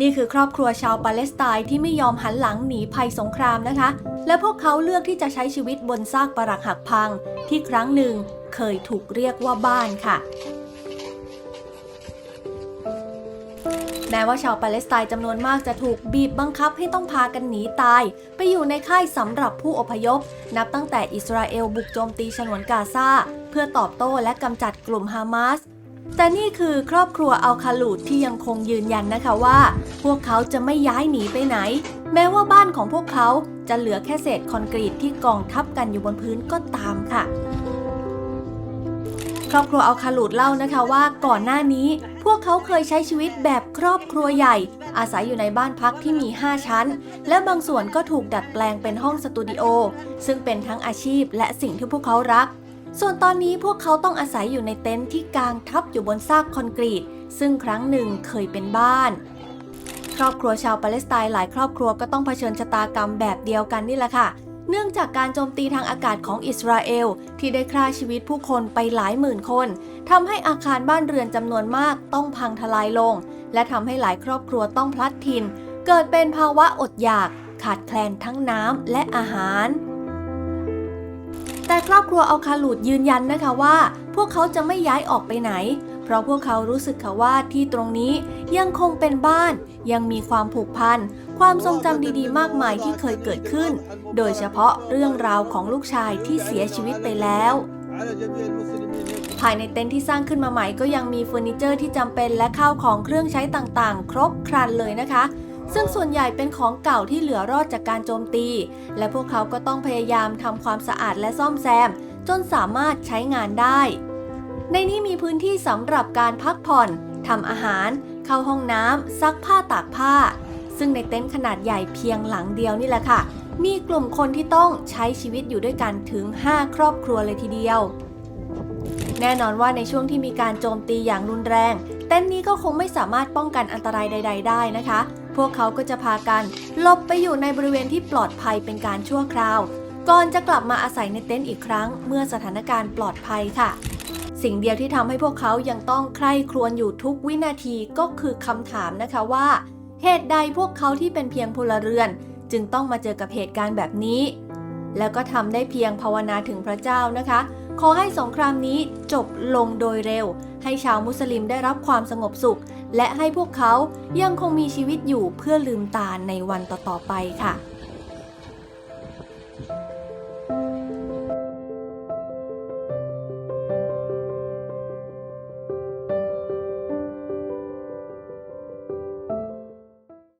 นี่คือครอบครัวชาวปาเลสไตน์ที่ไม่ยอมหันหลังหนีภัยสงครามนะคะ และพวกเขาเลือกที่จะใช้ชีวิตบนซากปรักหักพัง ที่ครั้งหนึ่งเคยถูกเรียกว่าบ้านค่ะ แม้ว่าชาวปาเลสไตน์จำนวนมากจะถูกบีบบังคับให้ต้องพากันหนีตาย ไปอยู่ในค่ายสำหรับผู้อพยพ นับตั้งแต่อิสราเอลบุกโจมตีฉนวนกาซาเพื่อตอบโต้และกำจัดกลุ่มฮามาส แต่นี่คือครอบครัวอัลคาลูดที่ยังคงยืนยันนะคะว่า พวกเขาจะไม่ย้ายหนีไปไหน แม้ว่าบ้านของพวกเขาจะเหลือแค่เศษคอนกรีตที่กองทับกันอยู่บนพื้นก็ตามค่ะ ครอบครัวอัลคาลูดเล่านะคะว่าก่อนหน้านี้ พวกเขาเคยใช้ชีวิตแบบครอบครัวใหญ่ อาศัยอยู่ในบ้านพักที่มี 5 ชั้น และบางส่วนก็ถูกดัดแปลงเป็นห้องสตูดิโอซึ่งเป็นทั้งอาชีพและสิ่งที่พวกเขารัก ส่วนตอนนี้พวกเขาต้องอาศัยอยู่ในเต็นท์ที่กางทับอยู่บนซากคอนกรีต ซึ่งครั้งหนึ่งเคยเป็นบ้าน ครอบครัวชาวปาเลสไตน์หลายครอบครัวก็ต้องเผชิญชะตากรรมแบบเดียวกันนี่แหละค่ะ เนื่องจากการโจมตีทางอากาศของอิสราเอล ที่ได้ฆ่าชีวิตผู้คนไปหลายหมื่นคนทำให้อาคารบ้านเรือนจำนวนมากต้องพังทลายลง และทำให้หลายครอบครัวต้องพลัดถิ่น เกิดเป็นภาวะอดอยาก ขาดแคลนทั้งน้ำและอาหาร แต่ครอบครัวอัลคาลูดยืนยันนะคะว่า พวกเขาจะไม่ย้ายออกไปไหน เพราะพวกเขารู้สึกค่ะว่าที่ตรงนี้ยังคงเป็นบ้าน ยังมีความผูกพัน ความทรงจำดีๆ มากมายที่เคยเกิดขึ้น โดยเฉพาะเรื่องราวของลูกชายที่เสียชีวิตไปแล้วภายในเต็นท์ที่สร้างขึ้นมาใหม่ก็ยังมีเฟอร์นิเจอร์ที่จำเป็นและข้าวของเครื่องใช้ต่างๆ ครบครันเลยนะคะ ซึ่งส่วนใหญ่เป็นของเก่าที่เหลือรอดจากการโจมตี และพวกเขาก็ต้องพยายามทำความสะอาดและซ่อมแซม จนสามารถใช้งานได้ ในนี้มีพื้นที่สำหรับการพักผ่อนทำอาหาร เข้าห้องน้ำซักผ้าตากผ้า ซึ่งในเต็นท์ขนาดใหญ่เพียงหลังเดียวนี่แหละค่ะ มีกลุ่มคนที่ต้องใช้ชีวิตอยู่ด้วยกันถึง 5 ครอบครัวเลยทีเดียว แน่นอนว่าในช่วงที่มีการโจมตีอย่างรุนแรง เต็นท์นี้ก็คงไม่สามารถป้องกันอันตรายใด ๆ ได้นะคะ พวกเขาก็จะพากันหลบไปอยู่ในบริเวณที่ปลอดภัยเป็นการชั่วคราว ก่อนจะกลับมาอาศัยในเต็นท์อีกครั้ง เมื่อสถานการณ์ปลอดภัยค่ะ สิ่งเดียวที่ทำให้พวกเขายังต้องใคร่ครวญอยู่ทุกวินาทีก็คือคำถามนะคะว่า เหตุใดพวกเขาที่เป็นเพียงพลเรือน จึงต้องมาเจอกับเหตุการณ์แบบนี้ แล้วก็ทำได้เพียงภาวนาถึงพระเจ้านะคะ ขอให้สงครามนี้จบลงโดยเร็ว ให้ชาวมุสลิมได้รับความสงบสุข และให้พวกเขายังคงมีชีวิตอยู่เพื่อลืมตาในวันต่อๆไปค่ะ